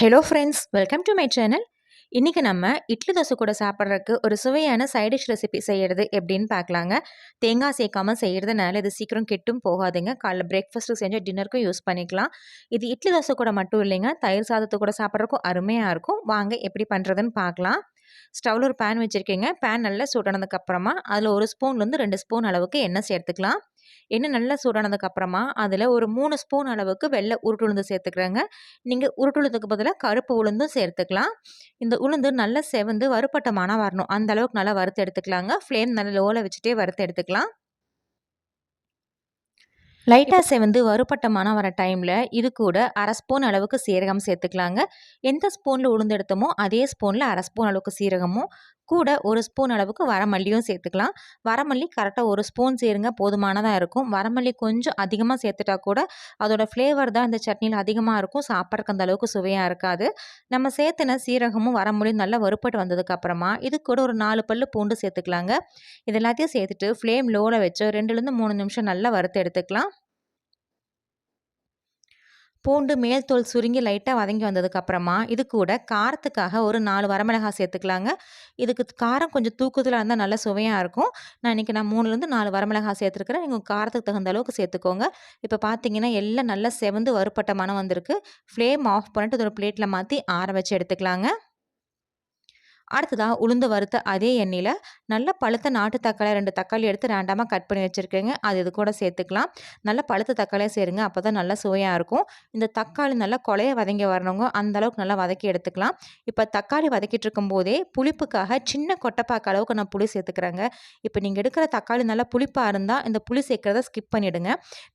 Hello friends welcome to my channel இன்றைக்கி நம்ம இட்லி தோசை கூட சாப்பிட்றதுக்கு ஒரு சுவையான சைட் டிஷ் ரெசிபி செய்கிறது எப்படின்னு பார்க்கலாங்க. தேங்காய் சேர்க்காமல் செய்கிறதுனால இது சீக்கிரம் கெட்டும் போகாதுங்க. காலைல பிரேக்ஃபாஸ்ட்டு செஞ்சு டின்னருக்கும் யூஸ் பண்ணிக்கலாம். இது இட்லி தோசை கூட மட்டும் இல்லைங்க. தயிர் சாதத்தை கூட சாப்பிட்றதுக்கும் அருமையாக இருக்கும். வாங்க எப்படி பண்ணுறதுன்னு பார்க்கலாம். ஸ்டவ்வில் ஒரு பேன் வச்சுருக்கீங்க. பேன் நல்லா சூடானதுக்கப்புறமா அதில் ஒரு ஸ்பூன்லேருந்து ரெண்டு ஸ்பூன் அளவுக்கு எண்ணெய் சேர்த்துக்கலாம். எண்ணெய் நல்லா சூடானதுக்கப்புறமா அதில் ஒரு மூணு ஸ்பூன் அளவுக்கு வெள்ளை உருட்டு உளுந்து சேர்த்துக்கிறேங்க. நீங்கள் உருட்டு உளுந்துக்கு பதிலாக கருப்பு உளுந்தும் சேர்த்துக்கலாம். இந்த உளுந்து நல்லா செவந்து வறுப்பட்ட மனம் வரணும். அந்த அளவுக்கு நல்லா வறுத்து எடுத்துக்கலாங்க. ஃப்ளேம் நல்லா லோவில் வச்சுட்டே வறுத்து எடுத்துக்கலாம். லைட்டாக செவந்து வறுப்பட்ட மனம் வர டைமில் இது கூட அரை ஸ்பூன் அளவுக்கு சீரகம் சேர்த்துக்கலாங்க. எந்த ஸ்பூனில் உளுந்து எடுத்தோமோ அதே ஸ்பூனில் அரை ஸ்பூன் அளவுக்கு சீரகமும் கூட ஒரு ஸ்பூன் அளவுக்கு வரமல்லியும் சேர்த்துக்கலாம். வரமல்லி கரெக்டாக ஒரு ஸ்பூன் சேருங்க போதுமானதாக இருக்கும். வரமல்லி கொஞ்சம் அதிகமாக சேர்த்துட்டா கூட அதோட ஃப்ளேவர் தான் இந்த சட்னியில் அதிகமாக இருக்கும். சாப்பிட்றக்கு அந்த அளவுக்கு சுவையாக இருக்காது. நம்ம சேர்த்துன சீரகமும் வரமல்லியும் நல்லா வறுப்பட்டு வந்ததுக்கப்புறமா இது கூட ஒரு நாலு பல்லு பூண்டு சேர்த்துக்கலாங்க. இது எல்லாத்தையும் சேர்த்துட்டு ஃப்ளேம் லோவில் வச்சு ரெண்டுலேருந்து மூணு நிமிஷம் நல்லா வறுத்து எடுத்துக்கலாம். பூண்டு மேல் தோல் சுருங்கி லைட்டாக வதங்கி வந்ததுக்கப்புறமா இது கூட காரத்துக்காக ஒரு நாலு வரமிளகாய் சேர்த்துக்கலாங்க. இதுக்கு காரம் கொஞ்சம் தூக்கத்தில் இருந்தால் நல்லா சுவையாக இருக்கும். நான் இன்றைக்கி நான் மூணுலேருந்து நாலு வரமிளகாய் சேர்த்துருக்கிறேன். நீங்கள் காரத்துக்கு தகுந்த அளவுக்கு சேர்த்துக்கோங்க. இப்போ பார்த்தீங்கன்னா எல்லாம் நல்லா செவந்து வறுப்பட்ட மனம் வந்திருக்கு. ஃப்ளேம் ஆஃப் பண்ணிட்டு ஒரு பிளேட்டில் மாற்றி ஆற வச்சு எடுத்துக்கலாங்க. அடுத்ததாக உளுந்து வறுத்த அதே எண்ணெயில் நல்ல பழுத்த நாட்டு தக்காளி ரெண்டு தக்காளி எடுத்து ரேண்டமாக கட் பண்ணி வச்சுருக்கேங்க. அது இது கூட சேர்த்துக்கலாம். நல்ல பழுத்த தக்காளியாக சேருங்க. அப்போ தான் நல்லா சுவையாக இருக்கும். இந்த தக்காளி நல்லா கொலையை வதங்கி வரணுங்க. அந்த அளவுக்கு நல்லா வதக்கி எடுத்துக்கலாம். இப்போ தக்காளி வதக்கிட்டு இருக்கும்போதே புளிப்புக்காக சின்ன கொட்டைப்பாக்க அளவுக்கு நான் புளி சேர்த்துக்கிறேங்க. இப்போ நீங்கள் எடுக்கிற தக்காளி நல்லா புளிப்பாக இருந்தால் இந்த புளி சேர்க்குறத ஸ்கிப் பண்ணிவிடுங்க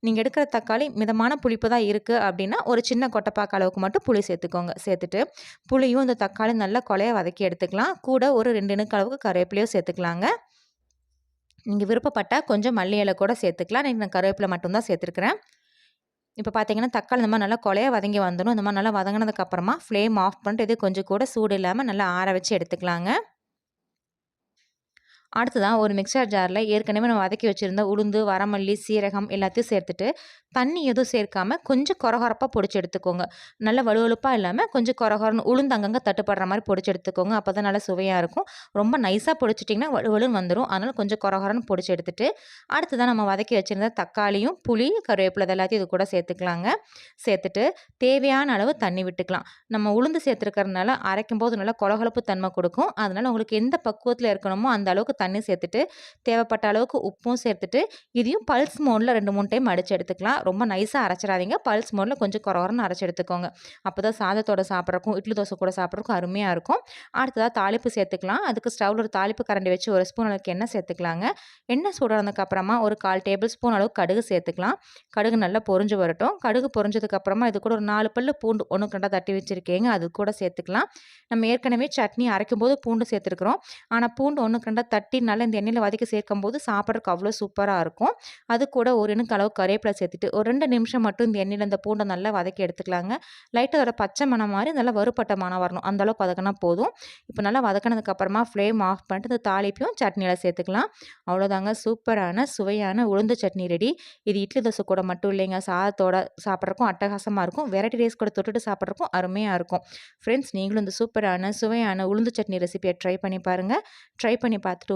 நீங்கள் எடுக்கிற தக்காளி மிதமான புளிப்பு தான் இருக்குது அப்படின்னா ஒரு சின்ன கொட்டைப்பாக்க அளவுக்கு மட்டும் புளி சேர்த்துக்கோங்க. சேர்த்துட்டு புளியும் இந்த தக்காளி நல்லா கொலையை வதக்கி எடுத்துக்கலாம். சேர்த்துக்கலாம் கூட ஒரு ரெண்டு இணுக்கு அளவுக்கு கருவேப்பிலையும் சேர்த்துக்கலாங்க. நீங்கள் விருப்பப்பட்டால் கொஞ்சம் மல்லி இலை கூட சேர்த்துக்கலாம். நான் கருவேப்பிலை மட்டும்தான் சேர்த்துருக்குறேன். இப்போ பார்த்தீங்கன்னா தக்காளி இந்த மாதிரி நல்லா கொலையாக வதங்கி வந்துடும் இந்த மாதிரி நல்லா வதங்கினதுக்கப்புறமா ஃப்ளேம் ஆஃப் பண்ணிட்டு இது கொஞ்சம் கூட சூடு இல்லாமல் நல்லா ஆற வச்சு எடுத்துக்கலாங்க. அடுத்ததான் ஒரு மிக்சர் ஜாரில் ஏற்கனவே நம்ம வதக்கி வச்சுருந்த உளுந்து வரமல்லி சீரகம் எல்லாத்தையும் சேர்த்துட்டு தண்ணி எதுவும் சேர்க்காம கொஞ்சம் கொரகொரப்பாக பொடிச்சு எடுத்துக்கோங்க. நல்ல வலுவலுப்பாக இல்லாமல் கொஞ்சம் கொரகொரன்னு உளுந்து அங்கங்கே தட்டுப்படுற மாதிரி பொடிச்சு எடுத்துக்கோங்க. அப்போ தான் நல்லா சுவையாக இருக்கும். ரொம்ப நைஸாக பொடிச்சிட்டிங்கன்னா வலுவலுன்னு வந்துடும் அதனால் கொஞ்சம் கொரகொரன்னு பொடிச்சு எடுத்துட்டு அடுத்ததான் நம்ம வதக்கி வச்சுருந்த தக்காளியும் புளி கருவேப்பிலை எல்லாத்தையும் இது கூட சேர்த்துக்கலாங்க. சேர்த்துட்டு தேவையான அளவு தண்ணி விட்டுக்கலாம். நம்ம உளுந்து சேர்த்துருக்கறதுனால அரைக்கும் போது நல்லா கொலகொலப்பு தன்மை கொடுக்கும். அதனால் உங்களுக்கு எந்த பக்குவத்தில் இருக்கணுமோ அந்த அளவுக்கு தண்ணி சேர்த்துட்டு தேவைப்பட்ட அளவுக்கு உப்பும் சேர்த்துட்டு இதையும் பல்ஸ் மோடில் ரெண்டு மூணு டைம் அடித்து எடுத்துக்கலாம். ரொம்ப நைஸாக அரைச்சிடாதீங்க. பல்ஸ் மோடில் கொஞ்சம் குறவரன்னு அரைச்சி எடுத்துக்கோங்க. அப்போ தான் சாதத்தோட சாப்பிட்றக்கும் இட்லி தோசை கூட சாப்பிட்றக்கும் அருமையாக இருக்கும். அடுத்ததாக தாளிப்பு சேர்த்துக்கலாம். அதுக்கு ஸ்டவ்வில் ஒரு தாளிப்பு கரண்டி வச்சு ஒரு ஸ்பூன் அளவுக்கு எண்ணெய் சேர்த்துக்கலாங்க. எண்ணெய் சூடானதுக்கப்புறமா ஒரு கால் டேபிள் ஸ்பூன் அளவுக்கு கடுகு சேர்த்துக்கலாம். கடுகு நல்லா பொறிஞ்சு வரட்டும். கடுகு பொறிஞ்சதுக்கப்புறமா இது கூட ஒரு நாலு பல்லு பூண்டு ஒன்று கண்டா தட்டி வச்சுருக்கீங்க. அது கூட சேர்த்துக்கலாம். நம்ம ஏற்கனவே சட்னி அரைக்கும் போது பூண்டு சேர்த்துருக்குறோம். ஆனால் பூண்டு ஒன்று கண்டா தட்டி தட்டி நல்லா இந்த எண்ணெயில் வதக்கி சேர்க்கும் போது சாப்பிட்றதுக்கு அவ்வளோ சூப்பராக இருக்கும். அது கூட ஒரு எனக்கு அளவு கருவேப்பிலை சேர்த்துட்டு ஒரு ரெண்டு நிமிஷம் மட்டும் இந்த எண்ணெயில் இந்த பூண்டை நல்லா வதக்கி எடுத்துக்கலாங்க. லைட்டாக அதோட பச்சை மனம் மாதிரி நல்லா வறுப்பட்ட மனம் வரணும். அந்தளவுக்கு வதக்கினா போதும். இப்போ நல்லா வதக்கினதுக்கப்புறமா ஃப்ளேம் ஆஃப் பண்ணிட்டு இந்த தாளிப்பையும் சட்னியில் சேர்த்துக்கலாம். அவ்வளோதாங்க சூப்பரான சுவையான உளுந்து சட்னி ரெடி இது இட்லி தோசை கூட மட்டும் இல்லைங்க. சாதத்தோட சாப்பிட்றக்கும் அட்டகாசமாக இருக்கும். வெரைட்டி ரைஸ் கூட தொட்டுட்டு சாப்பிட்றக்கும் அருமையாக இருக்கும். ஃப்ரெண்ட்ஸ் நீங்களும் இந்த சூப்பரான சுவையான உளுந்து சட்னி ரெசிபியை ட்ரை பண்ணி பாருங்கள் ட்ரை பண்ணி பார்த்துட்டு